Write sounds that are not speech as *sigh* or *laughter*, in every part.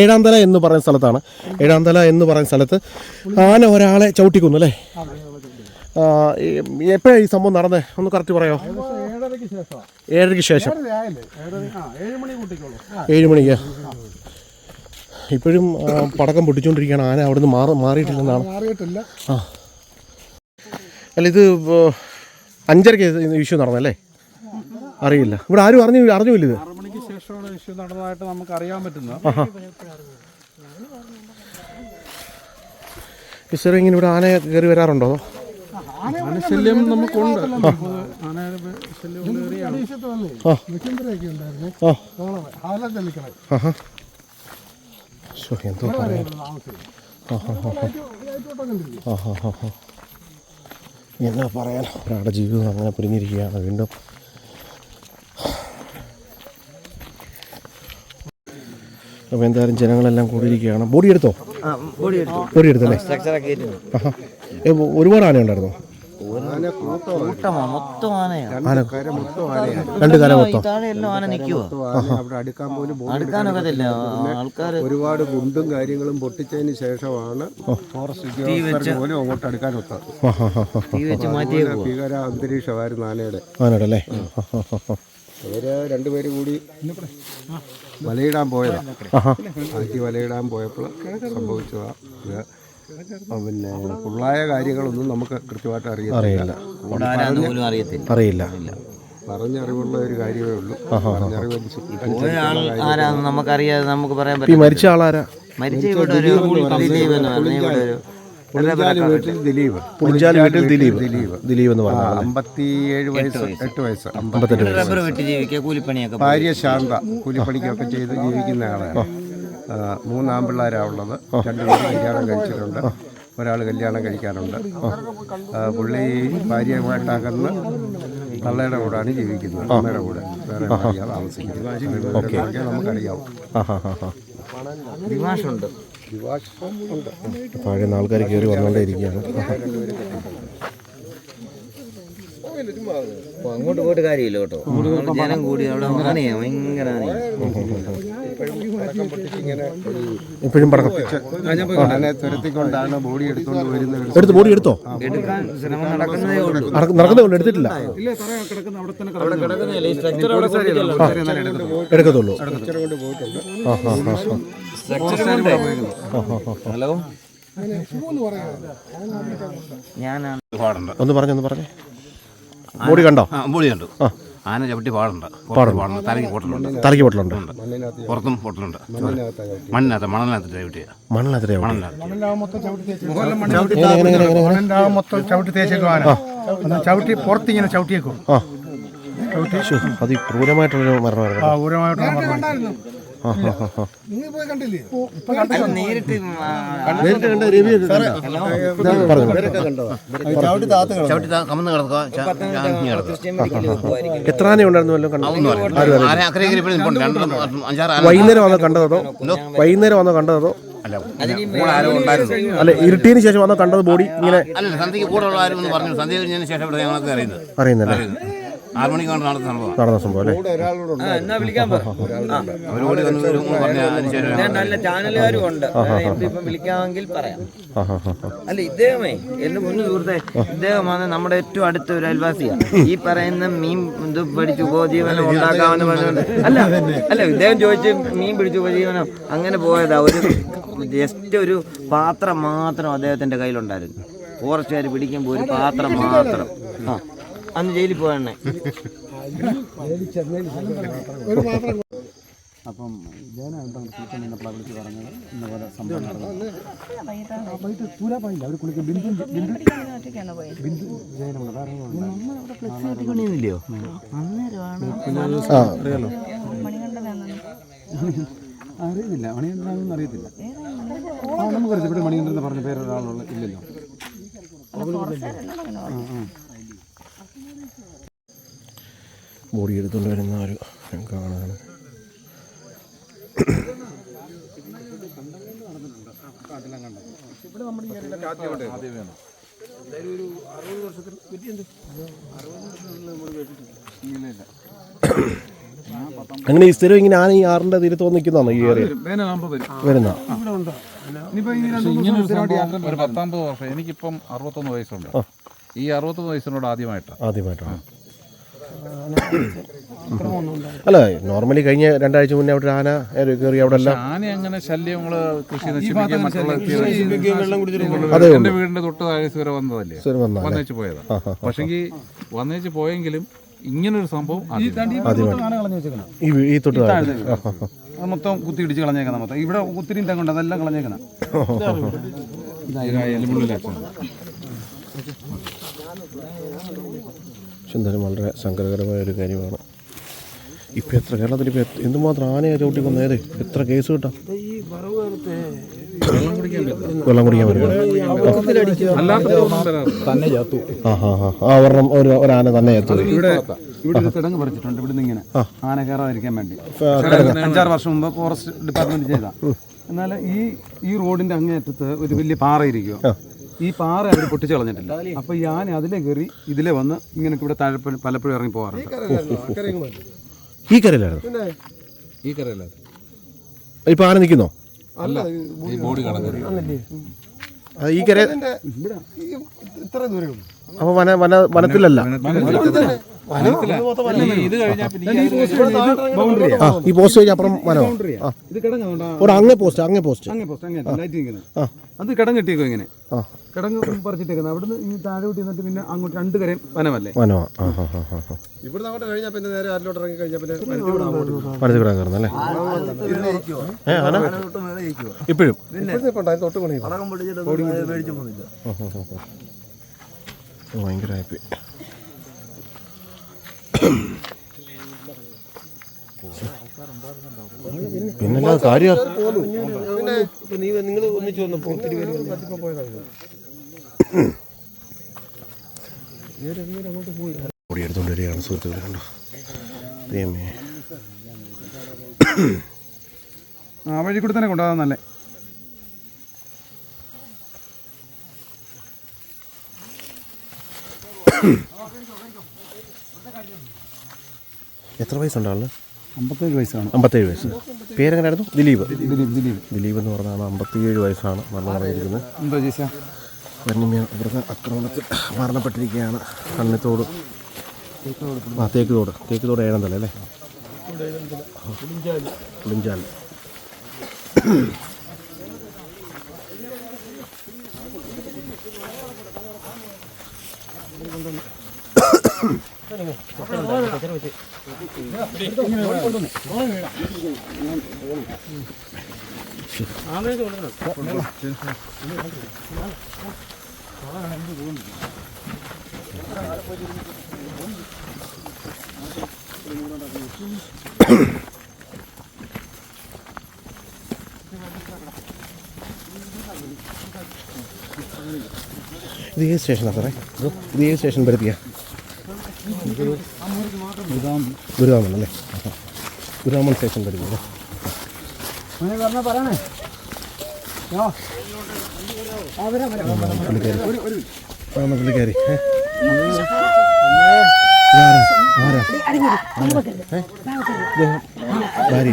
ഏഴാന്തല എന്ന് പറയുന്ന സ്ഥലത്താണ്. ഏഴാന്തല എന്ന് പറയുന്ന സ്ഥലത്ത് ആന ഒരാളെ ചവിട്ടിക്കുന്നു അല്ലേ? എപ്പോഴാണ് ഈ സംഭവം നടന്നത് ഒന്ന് കറക്റ്റ് പറയോ ഏഴരയ്ക്ക് ശേഷം. ഏഴ് മണിക്ക്. ഇപ്പോഴും പടക്കം പൊട്ടിച്ചുകൊണ്ടിരിക്കുകയാണ് ആന അവിടുന്ന് മാറി മാറിയിട്ടില്ലെന്നാണ്. മാറിയിട്ടില്ല ആ. അല്ല ഇത് അഞ്ചരയ്ക്ക് ഇഷ്യൂ നടന്നല്ലേ അറിയില്ല. ഇവിടെ ആരും അറിഞ്ഞു അറിഞ്ഞില്ല ഇത്. മണിക്ക് ഇഷ്യൂ നടന്നതായിട്ട് നമുക്ക് അറിയാൻ പറ്റുന്ന ഇങ്ങനെ ഇവിടെ ആന കയറി വരാറുണ്ടോ? ആനശല്യം ആന ശല്യം നമുക്കുണ്ട് ആന ശല്യം എന്തോ എന്നാ പറയാൻ ഒരാളുടെ ജീവിതം അങ്ങനെ പിരിഞ്ഞിരിക്കുകയാണ് വീണ്ടും അപ്പോൾ എന്തായാലും ജനങ്ങളെല്ലാം കൂടിയിരിക്കുകയാണ്. ബോഡി എടുത്തോ? ബോഡി എടുത്തു. ബോഡി എടുത്തല്ലേ? ഒരുപാട് ആന ഉണ്ടായിരുന്നോ രണ്ട് മൊത്തം ഒരുപാട് ഗുണ്ടും കാര്യങ്ങളും പൊട്ടിച്ചതിന് ശേഷമാണ് ഫോറസ്റ്റ് പോലും അങ്ങോട്ട് അടുക്കാൻ ഒത്തത്. ഭീകര അന്തരീക്ഷമായിരുന്നു ആനയുടെ. ആനയുടെ അവർ രണ്ടുപേരും കൂടി വലയിടാൻ പോയതാ. ആഹാ. വലയിടാൻ പോയപ്പോൾ സംഭവിച്ചതാ. ഇത് പിന്നെ ഫുള്ളായ കാര്യങ്ങളൊന്നും നമുക്ക് കൃത്യമായിട്ട് അറിയത്തില്ല. അറിയില്ല. അറിയില്ല. പറഞ്ഞറിവുള്ള ഒരു കാര്യമേ ഉള്ളൂ. പറഞ്ഞറിവ് നമുക്കറിയാതെ നമുക്ക് പറയാൻ ഈ പറ്റും മരിച്ച ആളാരാ? മരിച്ച ഇവിടെ ഒരു ദിലീപ് എന്ന് പറഞ്ഞ ഇവിടെ ഒരു പുളിഞ്ചാലി വീട്ടിൽ ദിലീപ്. പുളിഞ്ചാലി വീട്ടിൽ ദിലീപ്. ദിലീപ്. എന്ന് പറഞ്ഞ അമ്പത്തിയേഴ് വയസ്സ് എട്ട് വയസ്സ്. അമ്പത്തി റബ്ബർ വെട്ടി ജീവിക്കുക കൂലിപ്പണിയൊക്കെ ഭാര്യ ശാന്ത കൂലിപ്പണിക്കൊക്കെ ചെയ്ത് ജീവിക്കുന്ന ആളാണ്. ആ, മൂന്ന് ആൺപിള്ളേരാ ഉള്ളത്. രണ്ടുപേരും കല്യാണം കഴിച്ചിട്ടുണ്ട്. ഒരാൾ കല്യാണം കഴിക്കാനുണ്ട് ആ, പുള്ളി ഭാര്യമായിട്ടാക്കുന്ന തള്ളയുടെ കൂടാണ് ജീവിക്കുന്നത്. അമ്മയുടെ കൂടെ വേറെ ഭാര്യ താമസിക്കുന്നത്. നമുക്കറിയാവും. ആഹാ ഹാ ഹാ ദിമാഷുണ്ട് വിവാഹം ഉണ്ട് പഴയ ആൾക്കാർ കയറി വന്നുകൊണ്ടേ ഇരിക്കുകയാണ്. അങ്ങോട്ട് പോയിട്ട് കാര്യമില്ല കേട്ടോ. ജനം കൂടി അവിടെ ആനയാ ഭയങ്കര ഇപ്പോഴും തുരത്തിക്കൊണ്ടാണ് ബോഡി എടുത്തുകൊണ്ട് വരുന്നത് എടുത്ത് ബോഡി എടുത്തോ? എടുക്കാൻ ശ്രമം നടക്കുന്നതേ ഉള്ളൂ. നടക്കുന്നേ ഉള്ളൂ എടുത്തിട്ടില്ല. എടുക്കത്തുള്ളൂ. ഹലോ? ഞാനാണ്. പാടുണ്ട് ഒന്ന് പറഞ്ഞു ഒന്ന് പറഞ്ഞേ. ബോഡി കണ്ടോ? ആ ബോഡി കണ്ടു. ആന ചവിട്ടി പാടുണ്ട് പാടുണ്ട് തലയ്ക്ക് പൊട്ടലുണ്ട്. തലയ്ക്ക് പൊട്ടലുണ്ട്. പുറത്തും പൊട്ടലുണ്ട്. മണ്ണിനകത്ത് മണലിനകത്ത് ചവിട്ടിയ. മണലിനകത്ത് മണലിനകത്ത്. മൊത്തം ചവിട്ടി തേച്ചേക്കും ചവിട്ടി പുറത്ത് ഇങ്ങനെ ചവിട്ടിയേക്കും? അത് ക്രൂരമായിട്ടുള്ളൊരു മരണമായിരുന്നു. ആ ഊരമായിട്ടുള്ള മരണം നേരിട്ട് മെഡിക്കലിൽ വെക്കുമായിരിക്കും. എത്ര ആന ഉണ്ടായിരുന്നു വൈകുന്നേരം വന്നോ കണ്ടതോ? വൈകുന്നേരം വന്നോ കണ്ടതോ അല്ല ഇരുട്ടിന് ആരോ ഉണ്ടായിരുന്നു. അല്ല ഇരുട്ടിയതിന് ശേഷം വന്നോ കണ്ടത് ബോഡി? ഇങ്ങനെ അല്ല സന്ധ്യക്ക് കൂടെ ആരും എന്ന് പറഞ്ഞു സന്ധ്യ കഴിഞ്ഞതിന് ശേഷം ഇവിടെ അറിയുന്നത്? അറിയുന്നല്ലേ. ആറ് മണിക്കാണ് നടന്ന സംഭവം. നടന്ന സംഭവം അല്ലേ? ആ, എന്നാ വിളിക്കാൻ പറ. ആ. അവരോട് വന്ന് പറഞ്ഞ ഞാൻ നല്ല ചാനലുകാരും ഉണ്ട് ഇപ്പം വിളിക്കാമെങ്കിൽ പറയാം. ആ ഹാ ഹാ ഹാ അല്ല ഇദ്ദേഹമേ എന്റെ മുന്നു സുഹൃത്തെ ഇദ്ദേഹമാണ് നമ്മുടെ ഏറ്റവും അടുത്ത ഒരു അയൽവാസിയാണ്. ഈ പറയുന്ന മീൻ ഇത് പിടിച്ച് ഉപജീവനം ഉണ്ടാക്കാമെന്ന് പറഞ്ഞുകൊണ്ട് അല്ല അല്ല ഇദ്ദേഹം ചോദിച്ച് മീൻ പിടിച്ച് ഉപജീവനം അങ്ങനെ പോയതാ. ഒരു ജസ്റ്റ് ഒരു പാത്രം മാത്രം അദ്ദേഹത്തിന്റെ കയ്യിലുണ്ടായിരുന്നു. ഫോറസ്റ്റുകാർ പിടിക്കുമ്പോൾ ഒരു പാത്രം മാത്രം. ആ. അന്ന് ജയിലിൽ പോയെണ്ണേ അപ്പം നിന്നപ്പോൾ വിളിച്ച് പറഞ്ഞത് ഇന്ന പോലെ സംഭവം നടന്നു. അവർ കുളിക്കും ബിന്ദു ബിന്ദു ബിന്ദു അറിയാലോ മണികണ്ഠനാണെന്ന് അറിയത്തില്ല. ആ നമുക്കറിയാം ഇവിടെ മണികണ്ഠൻ പറഞ്ഞ പേരൊരാളുള്ള ഇല്ലല്ലോ. ബോഡി എടുത്തുകൊണ്ട് വരുന്ന ഒരു കാണാണ് അങ്ങനെ ഈ സ്ഥിരം ഇങ്ങനെ ആന ഈ ആറിന്റെ തീരത്ത് വന്ന് നിൽക്കുന്നതാണോ ഈ വരും വരുന്ന. ഒരു പത്താമ്പത് വർഷം. എനിക്കിപ്പം അറുപത്തൊന്ന് വയസ്സുണ്ട്. ഈ അറുപത്തൊന്ന് വയസ്സിനോട് ആദ്യമായിട്ടാണ്. ആദ്യമായിട്ടാണ്. അല്ല നോർമലി കഴിഞ്ഞ രണ്ടാഴ്ച മുന്നേ അവിടെ ആന കയറി അവിടെ എല്ലാം ആന അങ്ങനെ ശല്യങ്ങൾ കൃഷി നശിപ്പിക്കാൻ മറ്റുള്ള അതെ എന്റെ വീടിന്റെ തൊട്ട് താഴെ വരെ വന്നതല്ലേ? വന്നേച്ച് പോയതാ. പക്ഷെങ്കിൽ വന്നേച്ച് പോയെങ്കിലും ഇങ്ങനൊരു സംഭവം ഈ ആന കളഞ്ഞു വെച്ചേക്കണം. ഈ വീ- തൊട്ട് മൊത്തം കുത്തി ഇടിച്ച് കളഞ്ഞേക്കണം മൊത്തം. ഇവിടെ ഒത്തിരി തെങ്ങുണ്ട് അതെല്ലാം കളഞ്ഞേക്കണം. പക്ഷെ എന്തായാലും വളരെ സങ്കടകരമായ ഒരു കാര്യമാണ്. ഇപ്പം എത്ര കേരളത്തിൽ ഇപ്പം എന്തുമാത്രം ആനയെ ചവിട്ടി വന്നേ എത്ര കേസ് കിട്ടാം? വെള്ളം കുടിക്കാൻ പറ്റും ചാത്തു. ആ ഹാ ഹാ ആ ഒരെണ്ണം ഒരു ഒരാന തന്നെ എത്തും ഇവിടെ ഇവിടെ ഒരു കിടങ്ങ് പറിച്ചിട്ടുണ്ട് ഇവിടുന്ന് ഇങ്ങനെ. ആന കയറാതിരിക്കാൻ വേണ്ടി. അഞ്ചാറ് വർഷം മുമ്പ് ഫോറസ്റ്റ് ഡിപ്പാർട്ട്മെന്റ് ചെയ്ത. എന്നാൽ ഈ ഈ റോഡിന്റെ അങ്ങേയറ്റത്ത് ഒരു വലിയ പാറ ഇരിക്കുക ഈ പാറ അവർ പൊട്ടിച്ച് കളഞ്ഞിട്ടില്ല. അപ്പൊ ഈ ആന അതിലെ കയറി ഇതിലെ വന്ന് ഇങ്ങനെ ഇവിടെ താഴെ പലപ്പോഴും ഇറങ്ങി പോകാറുണ്ട്. ഈ കരയിലായിരുന്നു. ഈ കരയില്ല ഇപ്പൊ ആന നിൽക്കുന്നോ? അല്ല ഈ ബോഡി കടന്നു. ഈ കര അപ്പൊ വന വന വനത്തിലല്ല. ഇത് കഴിഞ്ഞാൽ പിന്നെ ഈ ആ ഈ പോസ്റ്റ് കഴിഞ്ഞ അപ്പുറം വനോ ആ. ഇത് കിടങ്ങുണ്ടോ ഒരു അങ്ങേ പോസ്റ്റ് അങ്ങേ പോസ്റ്റ്. അങ്ങേ പോസ്റ്റ് അങ്ങേ ലൈറ്റ് നിൽക്കുന്നത് അത് കിടങ്ങിട്ടേക്കോ ഇങ്ങനെ? ആ. കിടങ്ങ് പറിച്ചിട്ടേക്കുന്നത് അവിടുന്ന് ഇനി താഴെ കൂട്ടി നിന്നിട്ട് പിന്നെ അങ്ങോട്ട് രണ്ട് കരയും വനമല്ലേ? വനോ ഇവിടുന്ന് അങ്ങോട്ട് കഴിഞ്ഞാൽ പിന്നെ നേരെ ഇറങ്ങി കഴിഞ്ഞാൽ പിന്നെ കിടാൻ കയറുന്നല്ലേ ഇപ്പോഴും? തൊട്ട് പണി ഭയങ്കരമായിപ്പോയി ഹാപ്പി കാര്യം നീ നിങ്ങൾ ഒന്നിച്ചു വന്നപ്പോൾ ഒത്തിരി പേര് വന്നപ്പോൾ പോയതാണ് ഓടി എടുത്തുകൊണ്ട് വരികയാണ് സുഹൃത്തുക്കളെ കണ്ടോ? ആ വഴി കൂടെ തന്നെ കൊണ്ടുപോകാൻ നല്ലേ. എത്ര വയസ്സുണ്ട് ആളിന്? അമ്പത്തേഴ് വയസ്സാണ്. അമ്പത്തേഴ് വയസ്സ്. പേരെങ്ങനായിരുന്നു? ദിലീപ്. ദിലീപ് ദിലീപ്. ദിലീപ് എന്ന് പറഞ്ഞാണ് അമ്പത്തിയേഴ് വയസ്സാണ് മരണമായിരിക്കുന്നത് എന്താ ചേച്ചാ? വന്യമേ ഇവിടുത്തെ ആക്രമണത്തിൽ മരണപ്പെട്ടിരിക്കുകയാണ്. കണ്ണിത്തോട്. ആ തേക്ക് തോട് തേക്ക് തോട് ഏഴന്തല അല്ലേ പുളിഞ്ചാൽ ഇത് ഏത് സ്റ്റേഷനാണ് സാറേ? ഇത് ഏത് സ്റ്റേഷൻ വരുത്തിയ ഗുരുതാമൻ അല്ലേ. ഗുരുതാമൻ സ്റ്റേഷൻ വരുന്നത് പറയണേ. ഏ? ഇതാരാ? ആരാ? ഇദ്ദേഹം ഭാര്യ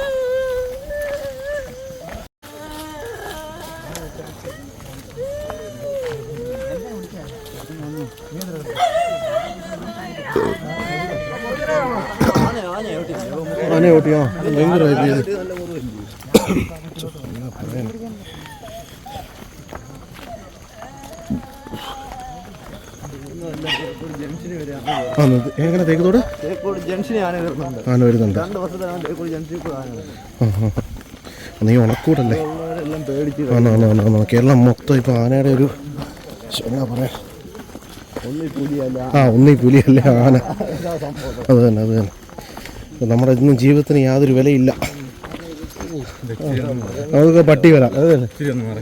ആ, വരുന്നുണ്ട് നീ ഉണക്കൂടല്ലേ? ആണോ ആണോ ആണോ കേരളം മൊത്തം ഇപ്പൊ ആനയുടെ ഒരു എന്നാ പറയാ? ആ ഒന്നീ പുലിയല്ലേ ആന. അത് തന്നെ അത് തന്നെ. നമ്മുടെ ഇന്നും ജീവിതത്തിന് യാതൊരു വിലയില്ല. നമുക്ക് പട്ടി വരാം അത് തന്നെ.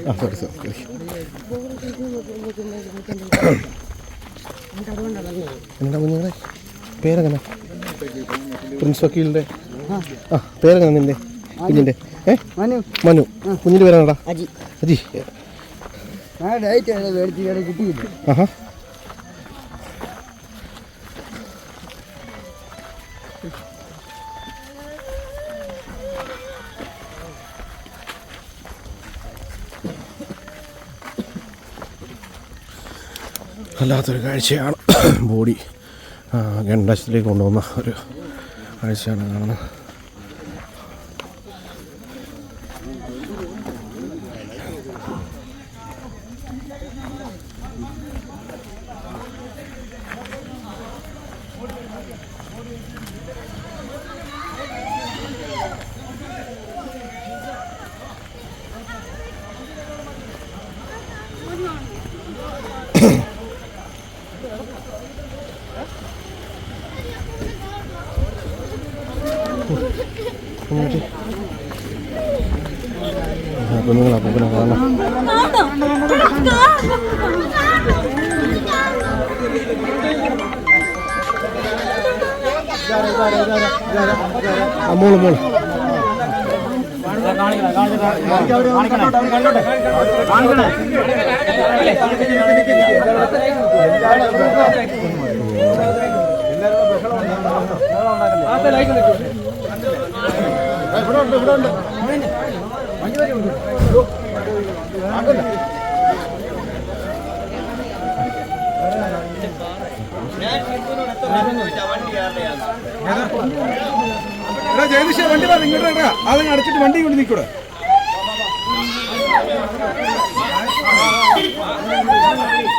ആ സോറി സോറി *coughs* എന്താ കുഞ്ഞുങ്ങളെ? പേരെങ്ങനെ? പ്രിൻസ് വക്കീലിന്റെ ആ പേരെങ്ങനെ നിന്റെ കുഞ്ഞിന്റെ ഏ? മനു. മനു. കുഞ്ഞിന്റെ പേരാണോടാ അജി. അജി. ആഹാ. വല്ലാത്തൊരു കാഴ്ചയാണ്. ബോഡി. ഗണ്ടാശത്തിലേക്ക് കൊണ്ടുവന്ന ഒരു കാഴ്ചയാണ് കാണുന്നത്. *coughs* *coughs* *coughs* കുഞ്ഞുങ്ങൾ അപ്പൂപ്പനെ കാണാം ആ മോൾ മോൾ. എടാ ജഗദീഷ് വണ്ടി പറഞ്ഞു ഇങ്ങോട്ട് അതങ്ങ് അടച്ചിട്ട് വണ്ടി കൊണ്ട് നിൽക്കൂടെ വണ്ടി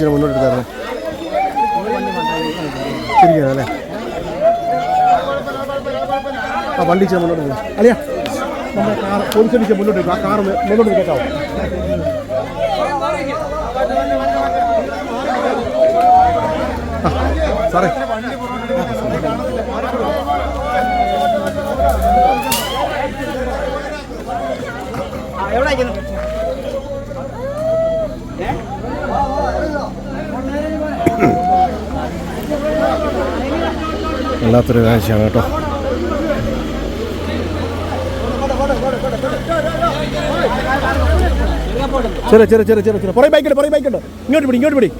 ഇച്ചിരി മുന്നോട്ട് തരണം ശരിക്കും അല്ലേ ആ വണ്ടി ഇച്ചിരി മുന്നോട്ട് പോകാം അല്ലയാ നമ്മുടെ കാർ പോലീസ് വണ്ടി മുന്നോട്ട് ആ കാർ മുന്നോട്ട് കേൾക്കാവോ സാറേ. വല്ലാത്തൊരു കാഴ്ചയാണ് കേട്ടോ. ചെറിയ ചെറിയ ചെറിയ ചെറിയ ചെറിയ പുറേ ബൈക്കുണ്ട് പുറേ ബൈക്കുണ്ട് ഇങ്ങോട്ട് പിടി ഇങ്ങോട്ട് പിടി.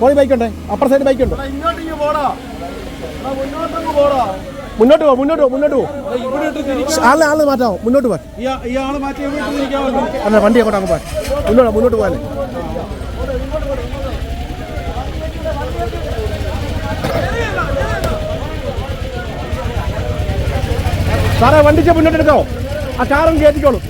പുറേ ബൈക്കുണ്ട് അപ്പർ സൈഡ് ബൈക്കുണ്ട് മുന്നോട്ട് പോ മുന്നോട്ട് പോ മുന്നോട്ട് പോ. ആളെ ആളെ മാറ്റാമോ? മുന്നോട്ട് മാറ്റി അല്ല വണ്ടി അങ്ങോട്ട് അങ്ങ് പോയി മുന്നോട്ട് മുന്നോട്ട് പോകാനേ സാറേ വണ്ടിച്ച് മുന്നോട്ട് എടുക്കാവോ ആ കാറും കയറ്റിക്കോളൂ.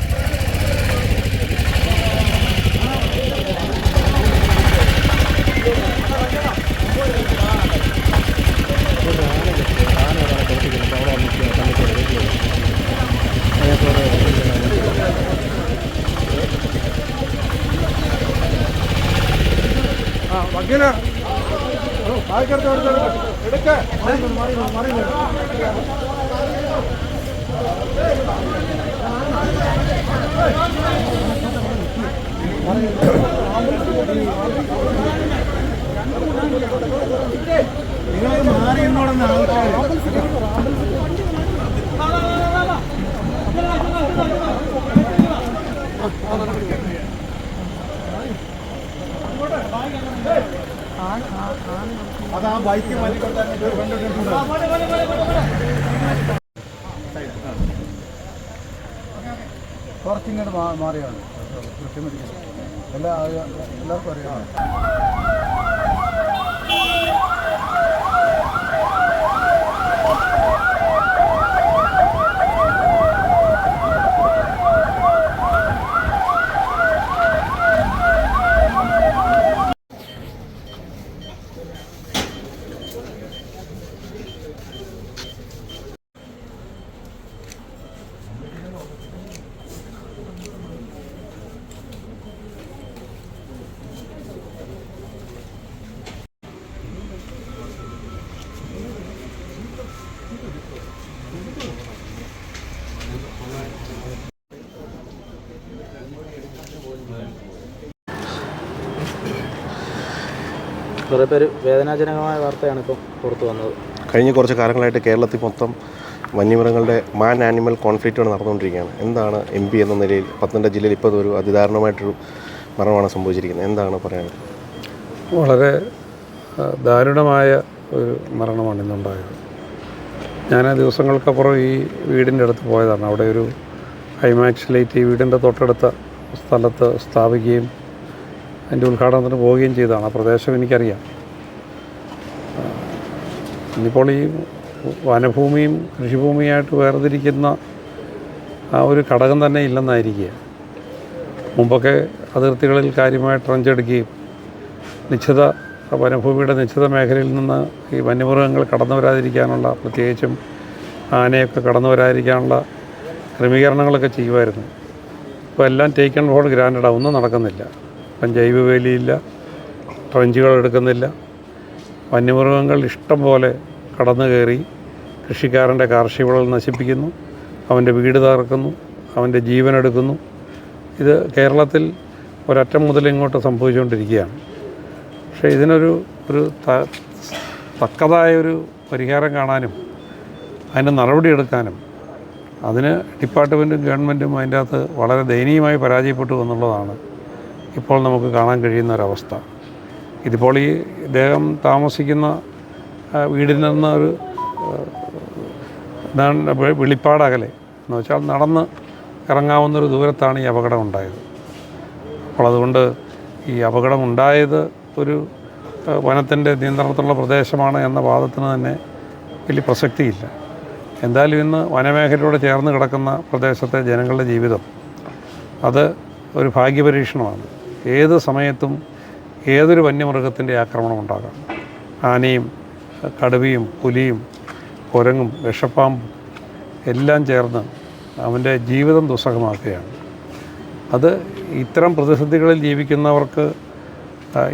വക്കീല. എടുക്ക. അത് ആ ബൈക്ക് മാറ്റിക്കൊണ്ടാണ് കുറച്ചിങ്ങോട്ട് മാറിയാണ് എല്ലാ എല്ലാവർക്കും അറിയാം. കുറേ പേര് വേദനാജനകമായ വാർത്തയാണ് ഇപ്പോൾ പുറത്തു വന്നത്. കഴിഞ്ഞ കുറച്ച് കാലങ്ങളായിട്ട് കേരളത്തിൽ മൊത്തം വന്യമൃഗങ്ങളുടെ മാൻ ആനിമൽ കോൺഫ്ലിക്റ്റാണ് നടന്നുകൊണ്ടിരിക്കുകയാണ്. എന്താണ് എം പി എന്ന നിലയിൽ പത്തനംതിട്ട ജില്ലയിൽ ഇപ്പോൾ ഒരു അതിദാരുണമായിട്ടൊരു മരണമാണ് സംഭവിച്ചിരിക്കുന്നത്? എന്താണ് പറയാനുള്ളത്? വളരെ ദാരുണമായ ഒരു മരണമാണ് ഇന്നുണ്ടായത്. ഞാൻ ആ ദിവസങ്ങൾക്കപ്പുറം ഈ വീടിന്റെ അടുത്ത് പോയതാണ്. അവിടെ ഒരു ഹൈമാക്സിലേറ്റ് ലൈറ്റ് ഈ വീടിന്റെ തൊട്ടടുത്ത സ്ഥലത്ത് സ്ഥാപിക്കുകയും അതിന്റെ ഉദ്ഘാടനത്തിന് പോവുകയും ചെയ്തതാണ്. ആ പ്രദേശം എനിക്കറിയാം. ഇന്നിപ്പോൾ ഈ വനഭൂമിയും കൃഷിഭൂമിയായിട്ട് വേർതിരിക്കുന്ന ആ ഒരു ഘടകം തന്നെ ഇല്ലെന്നായിരിക്കുക. മുമ്പൊക്കെ അതിർത്തികളിൽ കാര്യമായി ട്രഞ്ചെടുക്കുകയും നിശ്ചിത വനഭൂമിയുടെ നിശ്ചിത മേഖലയിൽ നിന്ന് ഈ വന്യമൃഗങ്ങൾ കടന്നു വരാതിരിക്കാനുള്ള പ്രത്യേകിച്ചും ആനയൊക്കെ കടന്നു വരാതിരിക്കാനുള്ള ക്രമീകരണങ്ങളൊക്കെ ചെയ്യുമായിരുന്നു. ഇപ്പോൾ എല്ലാം ടേക്കൺ ഫോർ ഗ്രാൻഡഡ് ഒന്നും നടക്കുന്നില്ല. ഇപ്പം ജൈവവേലിയില്ല ട്രഞ്ചുകൾ എടുക്കുന്നില്ല വന്യമൃഗങ്ങൾ ഇഷ്ടം പോലെ കടന്നു കയറി കൃഷിക്കാരന്റെ കാർഷിക വിളകൾ നശിപ്പിക്കുന്നു അവന്റെ വീട് തകർക്കുന്നു അവന്റെ ജീവനെടുക്കുന്നു. ഇത് കേരളത്തിൽ ഒരറ്റം മുതൽ ഇങ്ങോട്ട് സംഭവിച്ചുകൊണ്ടിരിക്കുകയാണ്. പക്ഷേ ഇതിനൊരു ഒരു തക്കതായ ഒരു പരിഹാരം കാണാനും അതിന് നടപടിയെടുക്കാനും അതിന് ഡിപ്പാർട്ട്മെന്റും ഗവൺമെന്റും അതിന്റെ അകത്ത് വളരെ ദയനീയമായി പരാജയപ്പെട്ടു എന്നുള്ളതാണ് ഇപ്പോൾ നമുക്ക് കാണാൻ കഴിയുന്ന ഒരവസ്ഥ ഇതിപ്പോൾ ഈ ഇദ്ദേഹം താമസിക്കുന്ന വീടിൽ നിന്ന് ഒരു വെളിപ്പാടകലെ. എന്ന് വെച്ചാൽ നടന്ന് ഇറങ്ങാവുന്നൊരു ദൂരത്താണ് ഈ അപകടം ഉണ്ടായത്. അപ്പോൾ അതുകൊണ്ട് ഈ അപകടം ഉണ്ടായത് ഒരു വനത്തിന്റെ നിയന്ത്രണത്തിലുള്ള പ്രദേശമാണ് എന്ന വാദത്തിന് തന്നെ വലിയ പ്രസക്തിയില്ല. എന്തായാലും ഇന്ന് വനമേഖലയോട് ചേർന്ന് കിടക്കുന്ന പ്രദേശത്തെ ജനങ്ങളുടെ ജീവിതം അത് ഒരു ഭാഗ്യപരീക്ഷണമാണ്. ഏത് സമയത്തും ഏതൊരു വന്യമൃഗത്തിന്റെ ആക്രമണം ഉണ്ടാകാം. ആനയും കടുവയും പുലിയും കുരങ്ങും വിഷപ്പാമ്പും എല്ലാം ചേർന്ന് അവന്റെ ജീവിതം ദുസ്സഹമാക്കുകയാണ്. അത് ഇത്തരം പ്രതിസന്ധികളിൽ ജീവിക്കുന്നവർക്ക്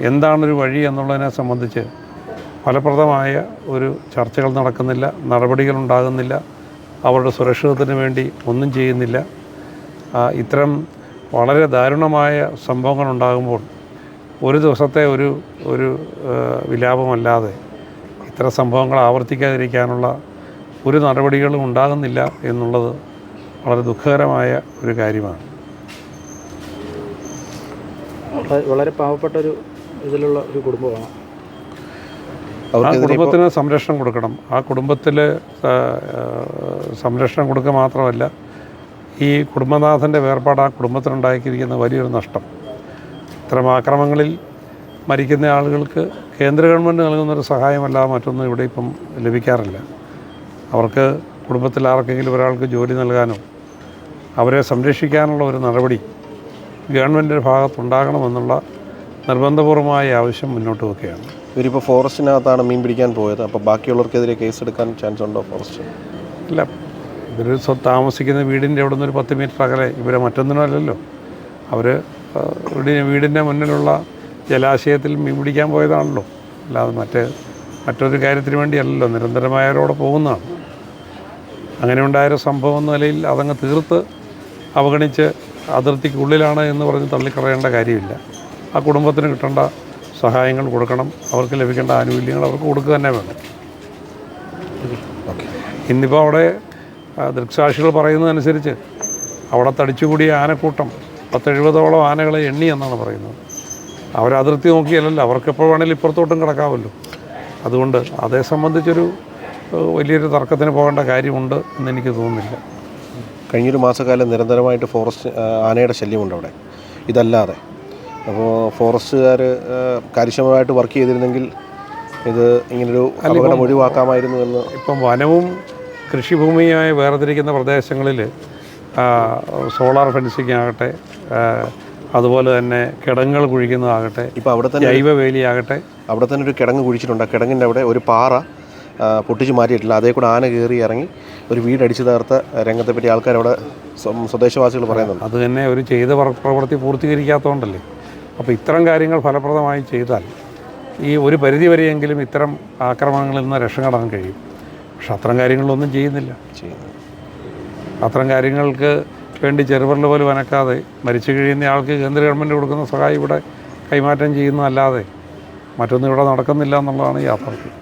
എന്താണൊരു വഴി എന്നുള്ളതിനെ സംബന്ധിച്ച് ഫലപ്രദമായ ഒരു ചർച്ചകൾ നടക്കുന്നില്ല നടപടികൾ ഉണ്ടാകുന്നില്ല അവരുടെ സുരക്ഷിതത്തിന് വേണ്ടി ഒന്നും ചെയ്യുന്നില്ല. ഇത്തരം വളരെ ദാരുണമായ സംഭവങ്ങൾ ഉണ്ടാകുമ്പോൾ ഒരു ദിവസത്തെ ഒരു ഒരു വിലാപമല്ലാതെ ഇത്തരം സംഭവങ്ങൾ ആവർത്തിക്കാതിരിക്കാനുള്ള ഒരു നടപടികളും ഉണ്ടാകുന്നില്ല എന്നുള്ളത് വളരെ ദുഃഖകരമായ ഒരു കാര്യമാണ്. വളരെ- വളരെ പാവപ്പെട്ട ഒരു ഇതിലുള്ള ഒരു കുടുംബമാണ്. ആ കുടുംബത്തിന് സംരക്ഷണം കൊടുക്കണം. ആ കുടുംബത്തിൽ സംരക്ഷണം കൊടുക്കുക മാത്രമല്ല ഈ കുടുംബനാഥന്റെ വേർപാട് ആ കുടുംബത്തിനുണ്ടാക്കിയിരിക്കുന്ന വലിയൊരു നഷ്ടം. ഇത്തരം ആക്രമങ്ങളിൽ മരിക്കുന്ന ആളുകൾക്ക് കേന്ദ്ര ഗവൺമെന്റ് നൽകുന്നൊരു സഹായമല്ലാതെ മറ്റൊന്നും ഇവിടെ ഇപ്പം ലഭിക്കാറില്ല. അവർക്ക് കുടുംബത്തിൽ ആർക്കെങ്കിലും ഒരാൾക്ക് ജോലി നൽകാനോ അവരെ സംരക്ഷിക്കാനുള്ള ഒരു നടപടി ഗവൺമെന്റിന്റെ ഭാഗത്തുണ്ടാകണമെന്നുള്ള നിർബന്ധപൂർവമായ ആവശ്യം മുന്നോട്ട് വെക്കുകയാണ്. ഇവരിപ്പോൾ ഫോറസ്റ്റിനകത്താണ് മീൻ പിടിക്കാൻ പോയത്. അപ്പോൾ ബാക്കിയുള്ളവർക്കെതിരെ കേസ് എടുക്കാൻ ചാൻസ് ഉണ്ടോ ഫോറസ്റ്റ്? ഇല്ല ഇവർ സ്വ താമസിക്കുന്ന വീടിന്റെ അവിടെ നിന്ന് ഒരു പത്ത് മീറ്റർ അകലെ. ഇവരെ മറ്റൊന്നിനും അല്ലല്ലോ. അവർ വീടിന്റെ മുന്നിലുള്ള ജലാശയത്തിൽ മീൻ പിടിക്കാൻ പോയതാണല്ലോ. അല്ലാതെ മറ്റ് മറ്റൊരു കാര്യത്തിന് വേണ്ടിയല്ലല്ലോ. നിരന്തരമായവരോടെ പോകുന്നതാണ്. അങ്ങനെ ഉണ്ടായൊരു സംഭവം എന്ന നിലയിൽ അതങ്ങ് തീർത്ത് അവഗണിച്ച് അതിർത്തിക്കുള്ളിലാണ് എന്ന് പറഞ്ഞ് തള്ളിക്കളയേണ്ട കാര്യമില്ല. ആ കുടുംബത്തിന് കിട്ടേണ്ട സഹായങ്ങൾ കൊടുക്കണം. അവർക്ക് ലഭിക്കേണ്ട ആനുകൂല്യങ്ങൾ അവർക്ക് കൊടുക്കുക തന്നെ വേണം. ഇന്നിപ്പോൾ അവിടെ ദൃക്സാക്ഷികൾ പറയുന്നതനുസരിച്ച് അവിടെ തടിച്ചുകൂടിയ ആനക്കൂട്ടം പത്തെഴുപതോളം ആനകളെ എണ്ണി എന്നാണ് പറയുന്നത്. അവർ അതിർത്തി നോക്കിയല്ലല്ലോ അവർക്ക് എപ്പോൾ വേണേലും ഇപ്പുറത്തോട്ടും കിടക്കാമല്ലോ. അതുകൊണ്ട് അതേ സംബന്ധിച്ചൊരു വലിയൊരു തർക്കത്തിന് പോകേണ്ട കാര്യമുണ്ട് എന്ന് എനിക്ക് തോന്നുന്നില്ല. കഴിഞ്ഞൊരു മാസക്കാലം നിരന്തരമായിട്ട് ഫോറസ്റ്റ് ആനയുടെ ശല്യമുണ്ട് അവിടെ. ഇതല്ലാതെ. അപ്പോൾ ഫോറസ്റ്റുകാർ കാര്യക്ഷമമായിട്ട് വർക്ക് ചെയ്തിരുന്നെങ്കിൽ ഇത് ഇങ്ങനൊരു അപകടം ഒഴിവാക്കാമായിരുന്നു എന്ന് ഇപ്പം വനവും കൃഷിഭൂമിയായി വേർതിരിക്കുന്ന പ്രദേശങ്ങളിൽ സോളാർ ഫെൻസിങ് ആകട്ടെ അതുപോലെ തന്നെ കിടങ്ങൾ കുഴിക്കുന്നതാകട്ടെ ഇപ്പോൾ അവിടെ തന്നെ ജൈവവേലിയാകട്ടെ അവിടെ തന്നെ ഒരു കിടങ്ങ് കുഴിച്ചിട്ടുണ്ട്. ആ കിടങ്ങിന്റെ അവിടെ ഒരു പാറ പൊട്ടിച്ച് മാറ്റിയിട്ടില്ല. അതേ കൂടെ ആന കയറി ഇറങ്ങി ഒരു വീടടിച്ചു തകർത്ത രംഗത്തെപ്പറ്റി ആൾക്കാർ അവിടെ സ്വദേശവാസികൾ പറയുന്നുണ്ട്. അത് തന്നെ ഒരു ചെയ്ത പ്ര- പ്രവൃത്തി പൂർത്തീകരിക്കാത്തതുകൊണ്ടല്ലേ അപ്പോൾ ഇത്തരം കാര്യങ്ങൾ ഫലപ്രദമായി ചെയ്താൽ ഈ ഒരു പരിധി വരെയെങ്കിലും ഇത്തരം ആക്രമണങ്ങളിൽ നിന്ന് രക്ഷപ്പെടാൻ കഴിയും. പക്ഷെ അത്തരം കാര്യങ്ങളൊന്നും ചെയ്യുന്നില്ല. അത്തരം കാര്യങ്ങൾക്ക് വേണ്ടി ചെറുപറൽ പോലും അനക്കാതെ മരിച്ചു കഴിയുന്ന ആൾക്ക് കേന്ദ്ര ഗവൺമെന്റ് കൊടുക്കുന്ന സഹായം ഇവിടെ കൈമാറ്റം ചെയ്യുന്നതല്ലാതെ മറ്റൊന്നും ഇവിടെ നടക്കുന്നില്ല എന്നുള്ളതാണ് യാഥാർത്ഥ്യം.